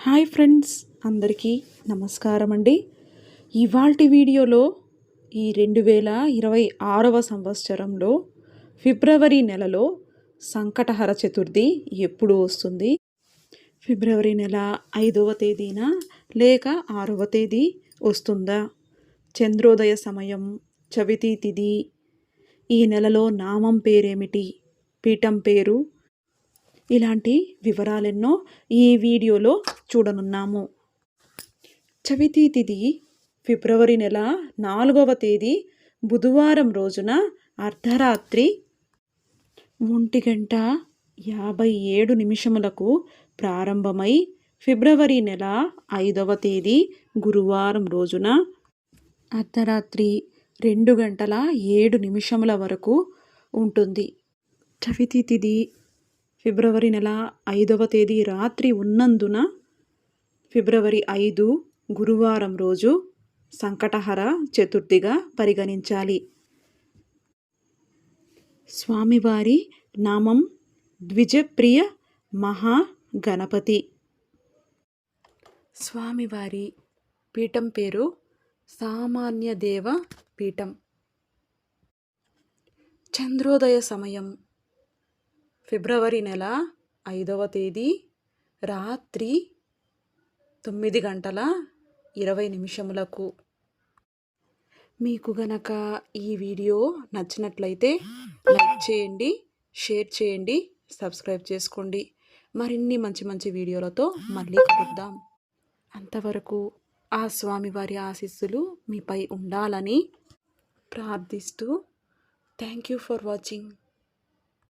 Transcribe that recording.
Hi friends అందరికీ నమస్కారం అండి ఇవాల్టి వీడియోలో ఈ రెండు వేల ఇరవై ఆరవ సంవత్సరంలో ఫిబ్రవరి నెలలో సంకటహర చతుర్థి ఎప్పుడు వస్తుంది? ఫిబ్రవరి నెల ఐదవ తేదీన లేక ఆరవ తేదీ వస్తుందా? చంద్రోదయ సమయం చవితి తిథి ఈ నెలలో నామం పేరేమిటి? పీఠం పేరు? ఇలాంటి వివరాలెన్నో ఈ వీడియోలో చూడనున్నాము. చవితి తిథి ఫిబ్రవరి నెల నాలుగవ తేదీ బుధవారం రోజున అర్ధరాత్రి ఒంటి గంట యాభై ఏడు నిమిషములకు ప్రారంభమై ఫిబ్రవరి నెల ఐదవ తేదీ గురువారం రోజున అర్ధరాత్రి రెండు గంటల ఏడు నిమిషముల వరకు ఉంటుంది. చవితి తిథి ఫిబ్రవరి నెల ఐదవ తేదీ రాత్రి ఉన్నందున ఫిబ్రవరి ఐదు గురువారం రోజు సంకటహర చతుర్థిగా పరిగణించాలి. స్వామివారి నామం ద్విజప్రియ మహాగణపతి. స్వామివారి పీఠం పేరు సామాన్య దేవ పీఠం. చంద్రోదయ సమయం ఫిబ్రవరి నెల ఐదవ తేదీ రాత్రి తొమ్మిది గంటల ఇరవై నిమిషములకు. మీకు గనక ఈ వీడియో నచ్చినట్లయితే లైక్ చేయండి షేర్ చేయండి సబ్స్క్రైబ్ చేసుకోండి. మరిన్ని మంచి మంచి వీడియోలతో మళ్ళీ కలుద్దాం. అంతవరకు ఆ స్వామివారి ఆశీస్సులు మీపై ఉండాలని ప్రార్థిస్తూ థ్యాంక్ యూ ఫర్ వాచింగ్.